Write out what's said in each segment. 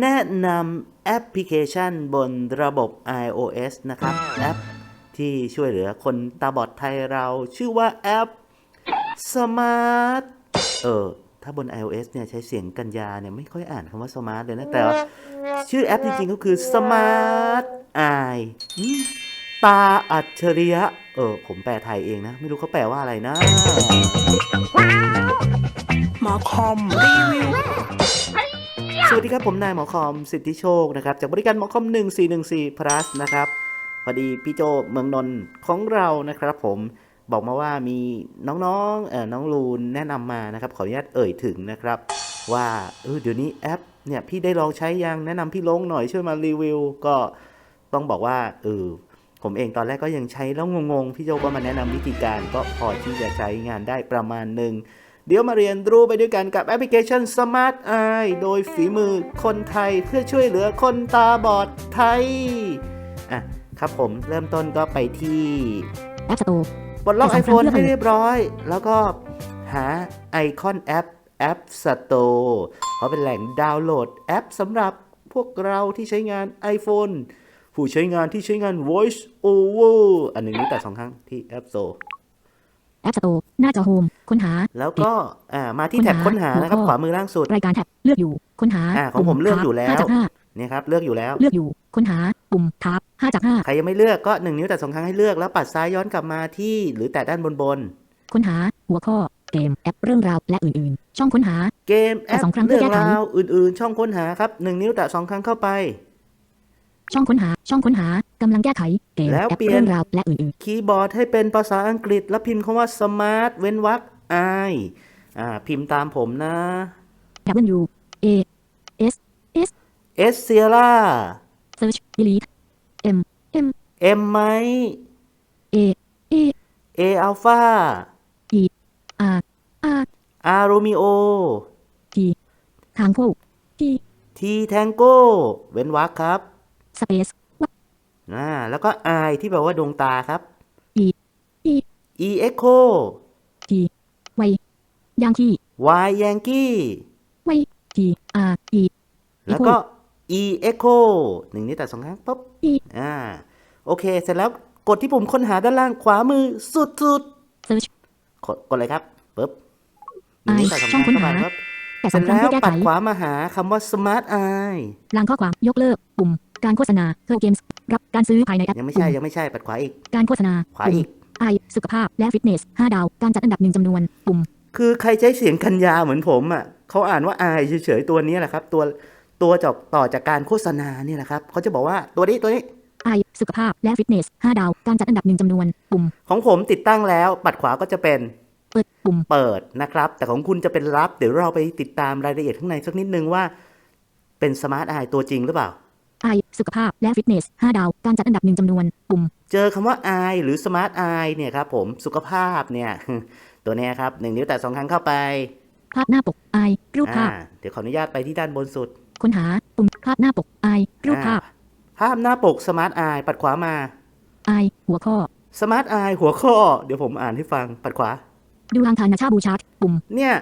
แนะนำแอปพลิเคชันบนระบบ iOS นะครับ แอปที่ช่วยเหลือคนตาบอดไทยเราชื่อว่าแอป Smart เออ ถ้าบน iOS เนี่ยใช้เสียงกัญญาเนี่ยไม่ค่อยอ่านคำว่า Smart เลยนะ แต่ว่าชื่อแอปจริงๆก็คือ Smart Eye อืมตาอัจฉริยะ เออ ผมแปลไทยเองนะ ไม่รู้เขาแปลว่าอะไรนะ หมอคอมรีวิว สวัสดีครับ ผมนายหมอคอมสิทธิโชคนะครับ จากบริการหมอคอม 1414 plus นะครับ พอดีพี่โจเมืองนนท์ของเรานะครับ ผมบอกมาว่ามีน้องๆเออน้องลูนแนะนำมานะครับ ขออนุญาตเอ่ยถึงนะครับ ว่าเออเดี๋ยวนี้แอปเนี่ยพี่ได้ลองใช้ยังแนะนำพี่ลงหน่อยช่วยมารีวิว ก็ต้องบอกว่าเออผมเองตอนแรกก็ยังใช้แล้วงงๆ พี่โจก็มาแนะนำวิธีการก็พอที่จะใช้งานได้ประมาณหนึ่ง เดี๋ยวมาเรียนรู้ไปด้วยกันกับแอปพลิเคชัน Smart Eye โดยฝีมือคนไทยเพื่อช่วยเหลือคนตาบอดไทย อะครับผมเริ่มต้นก็ไปที่แอปสโตร์ปลดล็อกไปสองครั้ง iPhone เลือกให้เลยเรียบร้อย แล้วก็หาไอคอนแอป App Store เพราะเป็นแหล่งดาวน์โหลดแอปสำหรับพวกเราที่ใช้งาน iPhone ผู้ใช้งานที่ใช้งาน Voice Over อันหนึ่งนี้แต่สองครั้งที่ App Store แอปสโตร์หน้าจอโฮมค้นหา แล้วก็อ่ามาที่แท็บค้นหานะครับหัวข้อขวามือล่างสุดรายการแท็บเลือกอยู่ค้นหาอ่าของผมเลือกอยู่แล้วห้าจากห้าเนี่ยครับเลือกอยู่แล้วเลือกอยู่ค้นหาปุ่มทับห้าจากห้าใครยังไม่เลือกก็หนึ่งนิ้วแต่สองครั้งให้เลือกแล้วปัดซ้ายย้อนกลับมาที่ หรือแตะด้านบนบนค้นหาหัวข้อเกมแอปเรื่องราวและอื่นๆ ช่องค้นหา เกมแอแต่ปสองครั้งเพื่เรื่อองแก้ไขราวอื่นๆ ช่องค้นหาครับหนึ่งนิ้วแตะสองครั้งเข้าไป ช่องค้นหา ช่องค้นหากำลังแก้ไข เกมแล้วแอปเปลี่ยน เรื่องราวและอื่นคีย์บอร์ดให้เป็นภาษาอังกฤษแล้วพิมพ์คำว่า smart เว้นวรรค i อ่าพิมพ์ตามผมนะ ๆ W A S S Sierra Search Delete M M M ไหม A A A Alpha R R R Romeo T ทางคู่ T T Tango เว้นวรรคครับ Space อ่าแล้วก็ I ที่แปลว่าดวงตาครับ E E E Echo T ไวยังคี Y Yankee ไว T R E แล้วก็ e echo หนึ่งนี้แต่สองครั้งปุ๊บ E อ่าโอเค เสร็จแล้วกดที่ปุ่มค้นหาด้านล่างขวามือสุด Search ๆกดกดเลยครับปุ๊บหนึ่งนี้แต่สองคช่รั้องงค้นเข้าหาไปครับแต่เสสอร็งจครั้งแล้วเพื่อแก้ปัไขดขวามาหาคำว่า smart eye ลางข้อความยกเลิกปุ่ม การโฆษณาเพิ่มเกมส์รับการซื้อภายในแอปยังไม่ใช่ปุ่ยังไม่ใช่ปัดขวาอีก การโฆษณาขวาปุ่มอีกไอสุขภาพและฟิตเนส 5 ดาว การจัดอันดับหนึ่งจำนวนปุ่ม คือใครใช้เสียงคัญญาเหมือนผมอะเขาอ่านว่า eye เฉยๆตัวนี้แหละครับ ตัวตัวจากต่อจากการโฆษณาเนี่ยนะครับเขาจะบอกว่าตัวนี้ตัวนี้ไอสุขภาพและฟิตเนส 5 ดาว การจัดอันดับหนึ่งจำนวนปุ่ม ของผมติดตั้งแล้วปัดขวาก็จะเป็นเปิดปุ่มเปิดนะครับ แต่ของคุณจะเป็นรับ เดี๋ยวเราไปติดตามรายละเอียดข้างในสักนิดนึงว่า เป็นสมาร์ทไอตัวจริงหรือเปล่า ไอสุขภาพและฟิตเนส 5 ดาว การจัดอันดับหนึ่งจำนวน ปุ่ม เจอคำว่า i หรือ smart i เนี่ยครับผม สุขภาพเนี่ย ตัวเนี้ยครับหนึ่งนิ้วแต่สองครั้งเข้าไป ภาพหน้าปกไอรูปอ่าภาพ เดี๋ยวขออนุญาตไปที่ด้านบนสุด ค้นหา ปุ่ม ภาพหน้าปกไอรูปภาพอ่ภาพหน้าปก smart i ปัดขวามาไอหัวข้อ smart i หัวข้อ เดี๋ยวผมอ่านให้ฟัง ปัดขวา ดูทางทานนาชาบูชาร์ตปุ่ม เนี่ย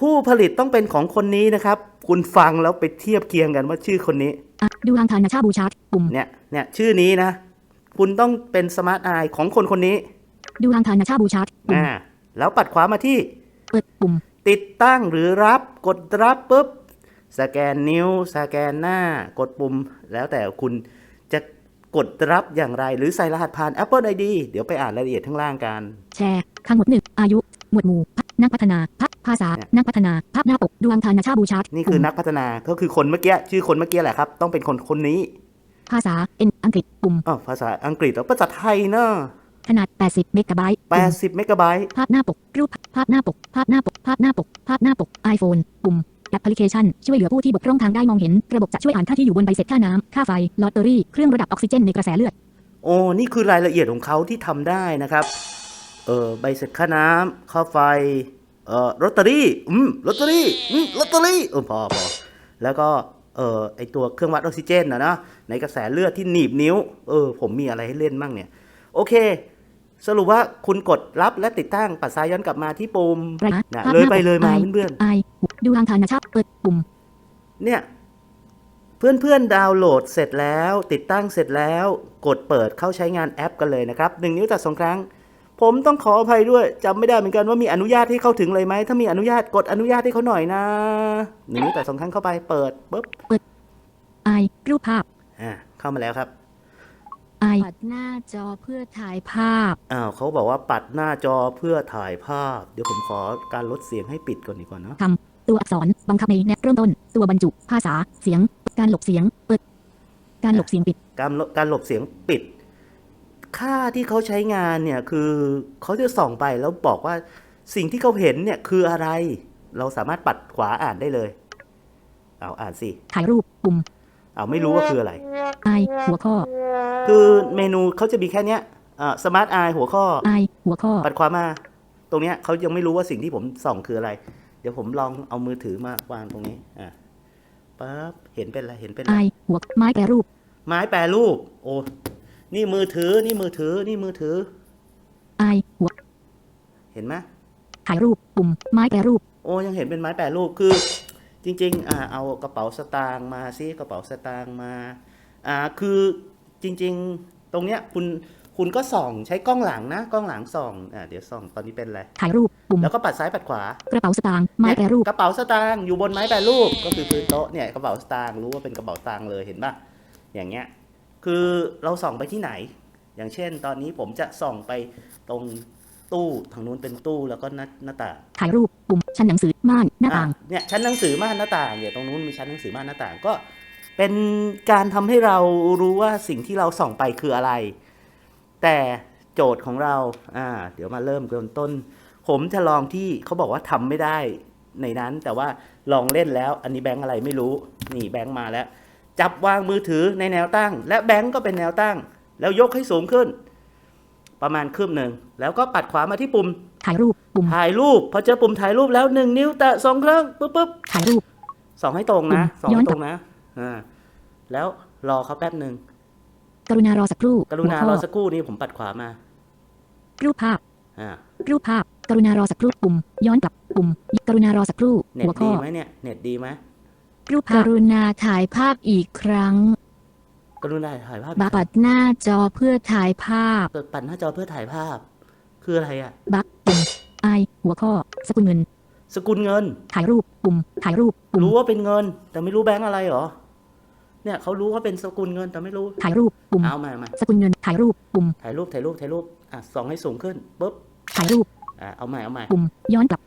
ผู้ผลิตต้องเป็นของคนนี้นะครับ คุณฟังแล้วไปเทียบเคียงกันว่าชื่อคนนี้อะ ดูทางทานนาชาบูชาร์ตปุ่มเนี่ยเนี่ยชื่อนี้นะ คุณต้องเป็น smart i ของคนคนนี้ ดูทางทานนาชาบูชาร์ตปุ่มอ่าแล้วปัดขวามาที่เปิดปุ่ม ติดตั้งหรือรับกดรับปุ๊บสแกนนิ้ว สแกนหน้า กดปุ่ม แล้วแต่คุณจะกดรับอย่างไร หรือใส่รหัสผ่าน Apple ID เดี๋ยวไปอ่านรายละเอียดข้างล่างกัน แชร์ข้างหมดหนึ่งอายุ หมวดหมู่พัฒนักพัฒนาพัฒภาษาเนี่ยนักพัฒนา ภาพหน้าปก ดวงทานนาชาบูชาร์ตนี่คือนักพัฒนา ก็คือคนเมื่อกี้ ชื่อคนเมื่อกี้แหละครับ ต้องเป็นคนคนนี้ ภาษาเอ็นอังกฤษ ปุ่มอ๋อภาษาอังกฤษแล้วภาษาไทยเนอะขนาด 80 เมกะไบต์ปุ่ม80 เมกะไบต์ ภาพหน้าปก รูป ภาพหน้าปก ภาพหน้าปก ภาพหน้าปก ภาพหน้าปก iPhone ปุ่มแอปพลิเคชัน ช่วยเหลือผู้ที่บกพร่องทางได้มองเห็น ระบบจะช่วยอ่านค่าที่อยู่บนใบเสร็จค่าน้ำ ค่าไฟ ลอตเตอรี่ เครื่องระดับออกซิเจนในกระแสเลือด โอ้ นี่คือรายละเอียดของเขาที่ทำได้นะครับ เออใบเสร็จค่าน้ำค่าไฟเอ่อลอตเตอรี่อืมลอตเตอรี่อืมลอตเตอรี่เออพอพอแล้วก็เออไอตัวเครื่องวัดออกซิเจนนะเนาะในกระแสเลือดที่หนีบนิ้ว เออ ผมมีอะไรให้เล่นบ้างเนี่ย โอเค สรุปว่าคุณกดรับและติดตั้งปัดซ้ายย้อนกลับมาที่ปุ่มไรนะนะภาพเลยหน้าไปปกเลยมาไอเพื่อนไอดูทางทานนาชาเปิดปุ่มๆเนี่ย เพื่อนๆดาวน์โหลดเสร็จแล้ว ติดตั้งเสร็จแล้ว กดเปิดเข้าใช้งานแอปกันเลยนะครับหนึ่งนิ้วแต่สองครั้ง ผมต้องขออภัยด้วยจำไม่ได้เหมือนกันว่ามีอนุญาตให้เข้าถึงเลยไหมถ้ามีอนุญาตกดอนุญาตให้เขาหน่อยนะหนึ่งนิ้วแต่สองครั้งเข้าไปเปิดปุ๊บไอรูปภาพอ่าเข้ามาแล้วครับไอปัดหน้าจอเพื่อถ่ายภาพอ้าวเขาบอกว่าปัดหน้าจอเพื่อถ่ายภาพ เดี๋ยวผมขอการลดเสียงให้ปิดก่อนดีกว่าเนอะคำตัวอักษรบังคับในแนบเริ่มต้น ตัวบรรจุ ภาษา เสียง การหลบเสียง เปิด การหลบเสียงปิด การลดการหลบเสียงปิด ค่าที่เขาใช้งานเนี่ยคือเขาจะส่องไปแล้วบอกว่าสิ่งที่เขาเห็นเนี่ยคืออะไร เราสามารถปัดขวาอ่านได้เลย เอาอ่านสิ ถ่ายรูปปุ่ม เอาไม่รู้ว่าคืออะไรไอหัวข้อ คือเมนูเขาจะมีแค่เนี้ยสมาร์ทไอหัวข้อไอหัวข้อ ปัดขวามา ตรงเนี้ยเขายังไม่รู้ว่าสิ่งที่ผมส่องคืออะไร เดี๋ยวผมลองเอามือถือมาวางตรงนี้ อะปั๊บ เห็นเป็นอะไร เห็นเป็นอะไอไรหัวไม้แปรรูป ไม้แปรรูป โอ้ นี่มือถือ นี่มือถือ นี่มือถือ ไอหัวเห็นไหมถ่ายรูปปุ่มไม้แปรรูป โอ้ยังเห็นเป็นไม้แปรรูปคือ จริง ๆ อ่า เอากระเป๋าสตางค์มาซิกระเป๋าสตางค์มา อ่าคือจริง ๆ ตรงเนี้ยคุณคุณก็ส่องใช้กล้องหลังนะ กล้องหลังส่องอ่าเดี๋ยวส่องตอนนี้เป็นอะไรถ่ายรูปปุ่มแล้วก็ปัดซ้ายปัดขวากระเป๋าสตางค์ไม้แปรรูปกระเป๋าสตางค์อยู่บนไม้แปรรูปก็คือพื้นโต๊ะเนี่ยกระเป๋าสตางค์รู้ว่าเป็นกระเป๋าสตางค์เลยเห็นป่ะอย่างเงี้ย คือเราส่องไปที่ไหน อย่างเช่น ตอนนี้ผมจะส่องไปตรงตู้ทางนู้นเป็นตู้แล้วก็หน้าหน้าต่างถ่ายรูปปุ่มชั้นหนังสือม่านหน้าต่างอะเนี่ยชั้นหนังสือม่านหน้าต่างเนี่ยตรงนู้นมีชั้นหนังสือม่านหน้าต่างก็เป็นการทำให้เรารู้ว่าสิ่งที่เราส่องไปคืออะไร แต่โจทย์ของเราอ่าเดี๋ยวมาเริ่มกันต้น ผมจะลองที่เขาบอกว่าทำไม่ได้ในนั้น แต่ว่าลองเล่นแล้ว อันนี้แบงค์อะไรไม่รู้ นี่แบงค์มาแล้ว จับวางมือถือในแนวตั้ง และแบงค์ก็เป็นแนวตั้ง แล้วยกให้สูงขึ้น ประมาณคืบหนึ่ง แล้วก็ปัดขวามาที่ปุ่ม ถ่ายรูปปุ่มถ่ายรูป พอเจอปุ่มถ่ายรูปแล้วหนึ่งนิ้วแตะสองครั้งปุ๊บปุ๊บถ่ายรูปสองให้ตรงนะสองย้อให้นตกลัรบงนะอ่าแล้วรอเขาแป๊บหนึ่งกรุณารอสักครู่ กรุณาหัวรข้อสักครู่นี้ผมปัดขวามา รูปภาพอ่ารูปภาพ กรุณารอสักครู่ปุ่ม ย้อนกลับปุ่ม กรุณารอสักครู่เน็ตหัวข้ดีอไหมเนี่ย เน็ตดีไหม รูปภาพกรุณาถ่ายภาพอีกครั้ง กรุณาถ่ายภาพบักปัดหน้าจอเพื่อถ่ายภาพ เปิดปัดหน้าจอเพื่อถ่ายภาพ คืออะไรอะบักปุ่มไอหัวข้อ สกุลเงิน สกุลเงิน ถ่ายรูปปุ่มถ่ายรูปปุ่มรู้ว่าเป็นเงิน แต่ไม่รู้แบงค์อะไรเหรอ เนี่ยเขารู้ว่าเป็นสกุลเงินแต่ไม่รู้ ถ่ายรูปปุ่มเอามามาสกุลเงิน ถ่ายรูปปุ่มถ่ายรูปถ่ายรูปถ่ายรูป อะส่องให้สูงขึ้นปุ๊บ ถ่ายรูป อะเอาใหม่เอาใหม่ปุ่มย้อนกลับ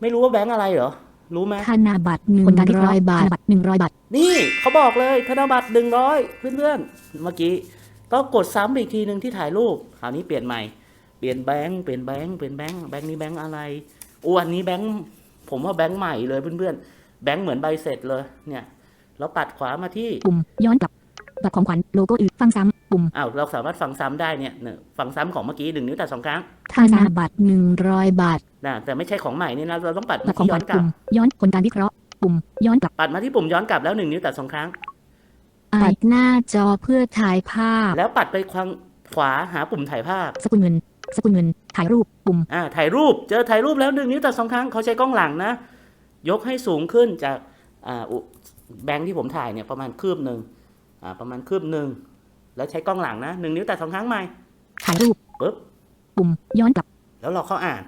ไม่รู้ว่าแบงค์อะไรเหรอ รู้ไหมธนบัตรหนึ่งร้อยบาทธนบัตรหนึ่งร้อยบาท นี่เขาบอกเลยธนบัตรหนึ่งร้อยเพื่อนๆ เมื่อกี้ ก็กดซ้ำอีกทีหนึ่งที่ถ่ายรูป คราวนี้เปลี่ยนใหม่ เปลี่ยนแบงค์ เปลี่ยนแบงค์ เปลี่ยนแบงค์ แบงค์นี้แบงค์อะไรอ้วนนี้แบงค์ ผมว่าแบงค์ใหม่เลยเพื่อนๆ แบงค์เหมือนใบเสร็จเลย เนี่ย แล้วปัดขวามาที่ปุ่มย้อนกลับ บัตรของขวัญ โลโก้อื่น ฟังซ้ำ ปุ่ม อ้าวเราสามารถฟังซ้ำได้เนี่ยเนี่ยฟังซ้ำของเมื่อกี้หนึ่งนิ้วแต่สองครั้งธนบัตรหนึ่งร้อยบาทนะแต่ไม่ใช่ของใหม่นี่นะเราต้องปัดบัมาตรของที่ขย้วัอญนกลัปุ่บม ย้อนผลการวิเคราะห์ ปุ่ม ย้อนกลับปัดมาที่ปุ่มย้อนกลับแล้วหนึ่งนิ้วแต่สองครั้ง ปัดหน้าจอเพื่อถ่ายภาพ แล้วปัดไปควางขวาหาปุ่มถ่ายภาพสกุลเงิน สกุลเงิน ถ่ายรูป ปุ่ม อ่าถ่ายรูปเจอถ่ายรูปแล้วหนึ่งนิ้วแต่สองครั้งเขาใช้กล้องหลังนะ ยกให้สูงขึ้นจากอ่าอุแบงค์ที่ผมถ่ายเนี่ยประมาณคืบหนึ่งอ่าประมาณคืบหนึ่ง แล้วใช้กล้องหลังนะหนึ่งนิ้วแต่สองครั้งใหม่ถ่ายรูปปุ๊บปุ่มย้อนกลับ แล้วเราเข้าอ่าน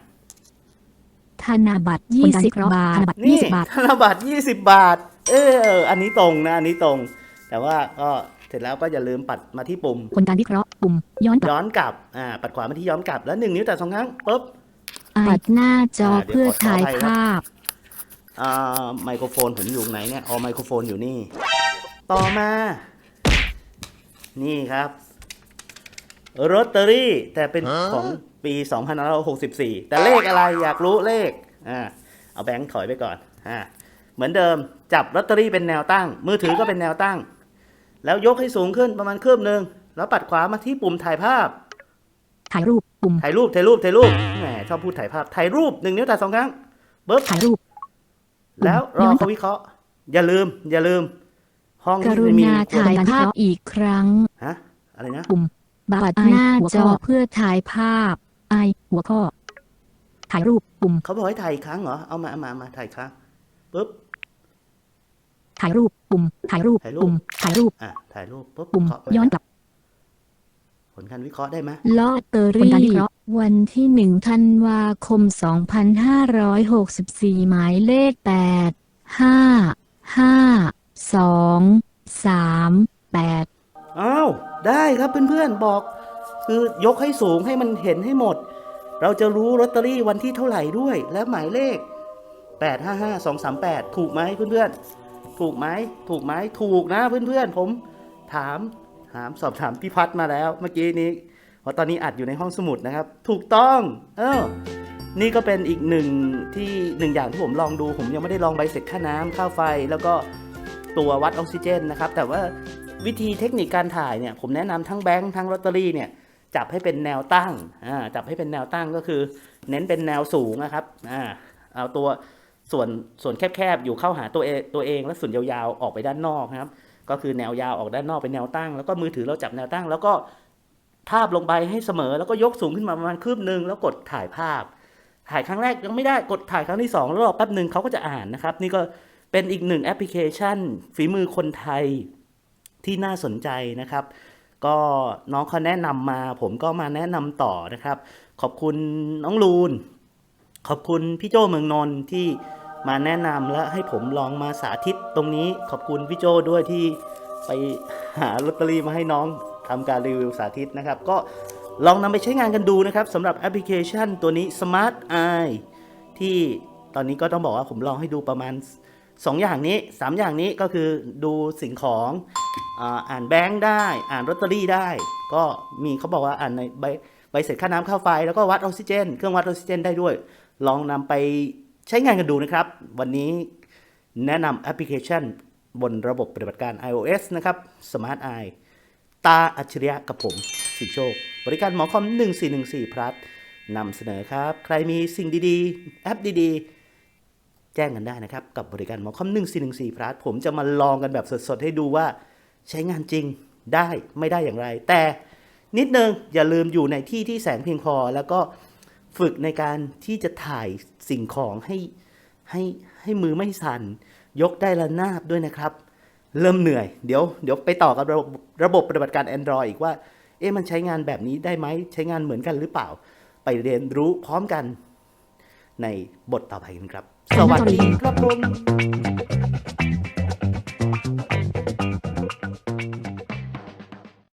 ธนบัตรยี่สิบบาทธนบัตรนี่ยี่สิบบาทธนบัตรยี่สิบบาท เออ อันนี้ตรงนะ อันนี้ตรง แต่ว่าก็เสร็จแล้วก็อย่าลืมปัดมาที่ปุ่มผลการวิเคราะห์ปุ่มย้อนกลับย้อนกลับอ่าปัดขวามาที่ย้อนกลับแล้วหนึ่งนิ้วแต่สองครั้งปุ๊บปัดหน้าจออ่าเดี๋ยวเพื่อขอขอถ่ายอภัยนะภาพอ่าไมโครโฟนผมอยู่ไหนเนี่ยอ๋อไมโครโฟนอยู่นี่ ต่อมา นี่ครับลอตเตอรี่แต่เป็นของปี2564 แต่เลขอะไรอยากรู้เลขอ่าเอาแบงค์ถอยไปก่อนอ่าเหมือนเดิมจับลอตเตอรี่เป็นแนวตั้ง มือถือก็เป็นแนวตั้ง แล้วยกให้สูงขึ้นประมาณคืบหนึ่งแล้วปัดขวามาที่ปุ่มถ่ายภาพ ถ่ายรูปปุ่มถ่ายรูปถ่ายรูปถ่ายรูปแหมชอบพูดถ่ายภาพถ่ายรูปหนึ่งนิ้วแต่สองครั้งปึ๊บถ่ายรูป แล้วรย้ออนกลัเขาบวิเคราะห์ อย่าลืม อย่าลืม ห้องกที่รุมีณาถ่ายภาพอีกครั้ง ฮะอะไรนะ ปุ่มบัตรหน้าจอเพื่อถ่ายภาพ ไอ หัวข้อ ถ่ายรูป ปุ่ม เขาบอกให้ถ่ายอีกครั้งเหรอ เอามาเอามาเอามาถ่ายอีกครั้งปุ๊บ ถ่ายรูป ปุ่ม ถ่ายรูป ถ่ายรูป ปุ่ม ถ่ายรูป อะ ถ่ายรูปปุ๊บปุ่ม เคาะไปย้อนกลับ ผลการวิเคราะห์ได้ไหมลอตเตอผลการวิรี่เคราะห์ วันที่หนึ่งธันวาคม 2564 หมายเลข 8 5 5 2 3 8อ้าว ได้ครับเพื่อนๆบอก คือยกให้สูงให้มันเห็นให้หมด เราจะรู้ลอตเตอรี่วันที่เท่าไหร่ด้วย และหมายเลข 855238 ถูกไหมเพื่อนๆ ถูกไหมถูกไหมถูกนะเพื่อนๆ ผมถามถามสอบถามพี่พัดมาแล้ว เมื่อกี้นี้เพราะตอนนี้อัดอยู่ในห้องสมุดนะครับ ถูกต้อง เออนี่ก็เป็นอีกหนึ่งที่หนึ่งอย่างที่ผมลองดู ผมยังไม่ได้ลองใบเสร็จค่าน้ำค่าไฟแล้วก็ ตัววัดออกซิเจนนะครับ แต่ว่าวิธีเทคนิคการถ่ายเนี่ย ผมแนะนำทั้งแบงค์ทั้งลอตเตอรี่เนี่ย จับให้เป็นแนวตั้งอ่าจับให้เป็นแนวตั้งก็คือ เน้นเป็นแนวสูงนะครับอ่าเอาตัวส่วนส่วนแคบๆ อยู่เข้าหาตัวเองตัวเอง แล้วส่วนยาวๆ ออกไปด้านนอกนะครับ ก็คือแนวยาวออกด้านนอกเป็นแนวตั้ง แล้วก็มือถือเราจับแนวตั้ง แล้วก็ทาบลงไปให้เสมอ แล้วก็ยกสูงขึ้นมาประมาณคืบหนึ่งแล้วกดถ่ายภาพ ถ่ายครั้งแรกยังไม่ได้กดถ่ายครั้งที่สองแล้วรอแป๊บหนึ่งเขาก็จะอ่านนะครับ นี่ก็ เป็นอีกหนึ่งแอปพลิเคชัน ฝีมือคนไทยที่น่าสนใจนะครับ ก็น้องเขาแนะนำมา ผมก็มาแนะนำต่อนะครับ ขอบคุณน้องลูน ขอบคุณพี่โจเมืองนนท์ที่มาแนะนำและให้ผมลองมาสาธิตตรงนี้ ขอบคุณพี่โจด้วยที่ไปหาลอตเตอรี่มาให้น้องทำการรีวิวสาธิตนะครับ ก็ลองนำไปใช้งานกันดูนะครับสำหรับแอปพลิเคชันตัวนี้ Smart Eye ที่ตอนนี้ก็ต้องบอกว่าผมลองให้ดูประมาณ 2ออย่างนี้ 3 อย่างนี้ก็คือดูสิ่งของอ่านแบงค์ได้ อ่านลอตเตอรี่ได้ ก็มีเขาบอกว่าอ่านในใบใบเสร็จค่าน้ำค่าไฟ แล้วก็วัดออกซิเจน เครื่องวัดออกซิเจนได้ด้วย ลองนำไปใช้งานกันดูนะครับ วันนี้แนะนำแอปพลิเคชันบนระบบปฏิบัติการ iOS นะครับ Smart Eye ตาอัจฉริยะกับผมสิโชค บริการหมอคอม 1414พลัสนำเสนอครับ ใครมีสิ่งดีๆ แอปดีๆ แจ้งกันได้นะครับ กับบริการหมอคอม1414พลัสผมจะมาลองกันแบบสดๆ ให้ดูว่าใช้งานจริงได้ไม่ได้อย่างไร แต่นิดนึงอย่าลืมอยู่ในที่ที่แสงเพียงพอ แล้วก็ฝึกในการที่จะถ่ายสิ่งของให้ให้ให้มือไม่สั่น ยกได้ระนาบด้วยนะครับ เริ่มเหนื่อย เดี๋ยวเดี๋ยวไปต่อกับระบบระบบปฏิบัติการ Android อีกว่า เอ๊ะมันใช้งานแบบนี้ได้ไหมใช้งานเหมือนกันหรือเปล่า ไปเรียนรู้พร้อมกันในบทต่อไปกันครับ สวัสดีครับผม